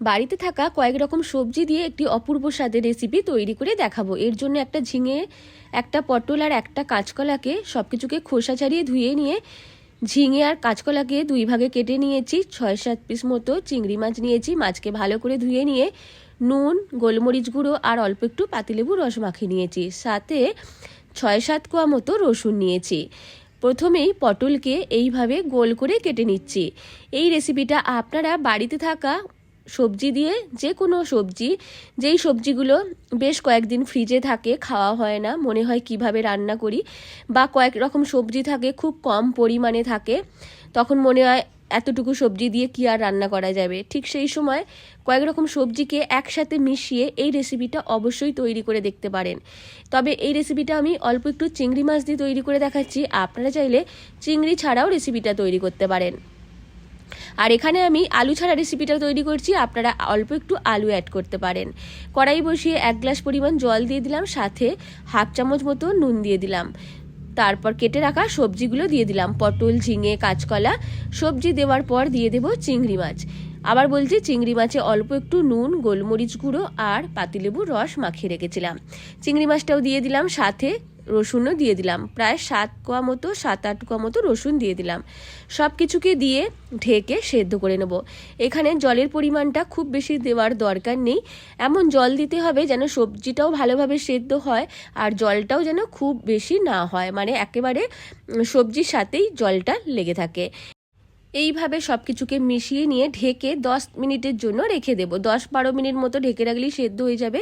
বাড়িতে থাকা কয়েক রকম সবজি দিয়ে একটি অপূর্ব স্বাদের রেসিপি তৈরি করে দেখাবো। এর জন্য একটা ঝিঙে, একটা পটল আর একটা কাঁচকলাকে সব কিছুকে খোসা ছাড়িয়ে ধুয়ে নিয়ে ঝিঙে আর কাঁচকলাকে দুই ভাগে কেটে নিয়েছি। ছয়, সাত পিস মতো চিংড়ি মাছ নিয়েছি। মাছকে ভালো করে ধুয়ে নিয়ে নুন, গোলমরিচ গুঁড়ো আর অল্প একটু পাতিলেবু, রস মাখিয়ে নিয়েছি। সাথে ছয়, সাত কোয়া মতো রসুন নিয়েছি। প্রথমেই পটলকে এইভাবে গোল করে কেটে নিচ্ছি। এই রেসিপিটা আপনারা বাড়িতে থাকা সবজি দিয়ে যে কোনো সবজি, যেই সবজিগুলো বেশ কয়েকদিন ফ্রিজে থাকে, খাওয়া হয় না, মনে হয় কীভাবে রান্না করি বা কয়েক রকম সবজি থাকে, খুব কম পরিমাণে থাকে, তখন মনে হয় এতটুকু সবজি দিয়ে কি আর রান্না করা যাবে। ঠিক সেই সময় কয়েক রকম সবজিকে একসাথে মিশিয়ে এই রেসিপিটা অবশ্যই তৈরি করে দেখতে পারেন। তবে এই রেসিপিটা আমি অল্প একটু চিংড়ি মাছ দিয়ে তৈরি করে দেখাচ্ছি, আপনারা চাইলে চিংড়ি ছাড়াও রেসিপিটা তৈরি করতে পারেন। আর এখানে আমি আলু ছাড়া রেসিপিটা তৈরি করছি, আপনারা অল্প একটু আলু অ্যাড করতে পারেন। কড়াই বসিয়ে এক গ্লাস পরিমাণ জল দিয়ে দিলাম, সাথে হাফ চামচ মতো নুন দিয়ে দিলাম। তারপর কেটে রাখা সবজিগুলো দিয়ে দিলাম, পটল, ঝিঙে, কাঁচকলা। সবজি দেওয়ার পর দিয়ে দেব চিংড়ি মাছ। আবার বলছি, চিংড়ি মাছে অল্প একটু নুন, গোলমরিচ গুঁড়ো আর পাতিলেবুর রস মাখিয়ে রেখেছিলাম। চিংড়ি মাছটাও দিয়ে দিলাম, সাথে রসুনও দিয়ে দিলাম। প্রায় সাত কোয়া মতো, সাত আট কোয়া মতো রসুন দিয়ে দিলাম। সব কিছুকে দিয়ে ঢেকে সেদ্ধ করে নেব। এখানে জলের পরিমাণটা খুব বেশি দেওয়ার দরকার নেই। এমন জল দিতে হবে যেন সবজিটাও ভালোভাবে সেদ্ধ হয় আর জলটাও যেন খুব বেশি না হয়। মানে একেবারে সবজির সাথেই জলটা লেগে থাকে। এইভাবে সব কিছুকে মিশিয়ে নিয়ে ঢেকে দশ মিনিটের জন্য রেখে দেব। দশ বারো মিনিট মতো ঢেকে রাখলেই সেদ্ধ হয়ে যাবে।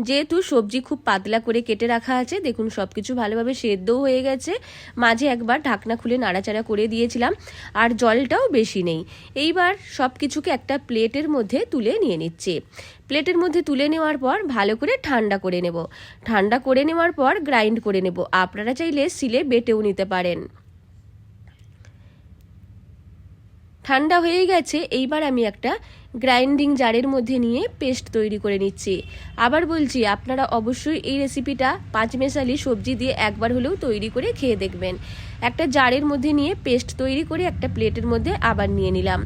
যেহেতু সবজি খুব পাতলা করে কেটে রাখা আছে, দেখুন সব কিছু ভালোভাবে সেদ্ধও হয়ে গেছে। মাঝে একবার ঢাকনা খুলে নাড়াচাড়া করে দিয়েছিলাম, আর জলটাও বেশি নেই। এইবার সব কিছুকে একটা প্লেটের মধ্যে তুলে নিয়ে নিচ্ছে। প্লেটের মধ্যে তুলে নেওয়ার পর ভালো করে ঠান্ডা করে নেব। ঠান্ডা করে নেওয়ার পর গ্রাইন্ড করে নেব। আপনারা চাইলে সিলে বেটেও নিতে পারেন। ঠান্ডা হয়ে গেছে, এইবার আমি একটা গ্রাইন্ডিং জারের মধ্যে নিয়ে পেস্ট তৈরি করে নিচ্ছি। আবার বলছি, আপনারা অবশ্যই এই রেসিপিটা পাঁচমেশালি সবজি দিয়ে একবার হলেও তৈরি করে খেয়ে দেখবেন। একটা জারের মধ্যে নিয়ে পেস্ট তৈরি করে একটা প্লেটের মধ্যে আবার নিয়ে নিলাম।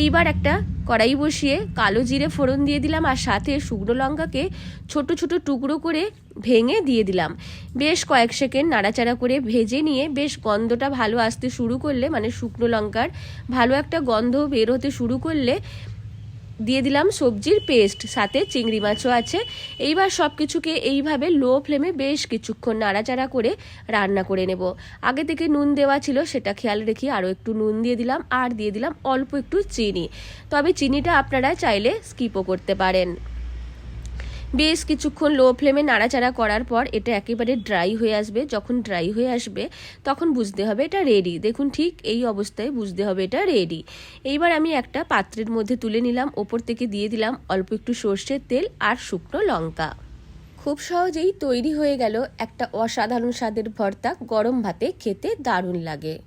এইবার একটা কড়াই বসিয়ে কালো জিরে ফোড়ন দিয়ে দিলাম আর সাথে শুকনো লঙ্কাকে ছোট ছোট টুকরো করে ভেঙে দিয়ে দিলাম। বেশ কয়েক সেকেন্ড নাড়াচাড়া করে ভেজে নিয়ে বেশ গন্ধটা ভালো আসতে শুরু করলে মানে শুকনো লঙ্কার ভালো একটা গন্ধ বের হতে শুরু করলে দিয়ে দিলাম সবজির পেস্ট, সাথে চিংড়ি মাছও আছে। এইবার সব কিছুকে এইভাবে লো ফ্লেমে বেশ কিছুক্ষণ নাড়াচাড়া করে রান্না করে নেব। আগে থেকে নুন দেওয়া ছিল, সেটা খেয়াল রেখে আরও একটু নুন দিয়ে দিলাম, আর দিয়ে দিলাম অল্প একটু চিনি। তবে চিনিটা আপনারা চাইলে স্কিপও করতে পারেন। বেশ কিছুক্ষণ লো ফ্লেমে নাড়াচাড়া করার পর এটা একেবারে ড্রাই হয়ে আসবে। যখন ড্রাই হয়ে আসবে, তখন বুঝতে হবে এটা রেডি দেখুন ঠিক এই অবস্থায় বুঝতে হবে এটা রেডি এইবার আমি একটা পাত্রের মধ্যে তুলে নিলাম। ওপর থেকে দিয়ে দিলাম অল্প একটু সর্ষের তেল আর শুকনো লঙ্কা। খুব সহজেই তৈরি হয়ে গেল একটা অসাধারণ স্বাদের ভর্তা। গরম ভাতে খেতে দারুণ লাগে।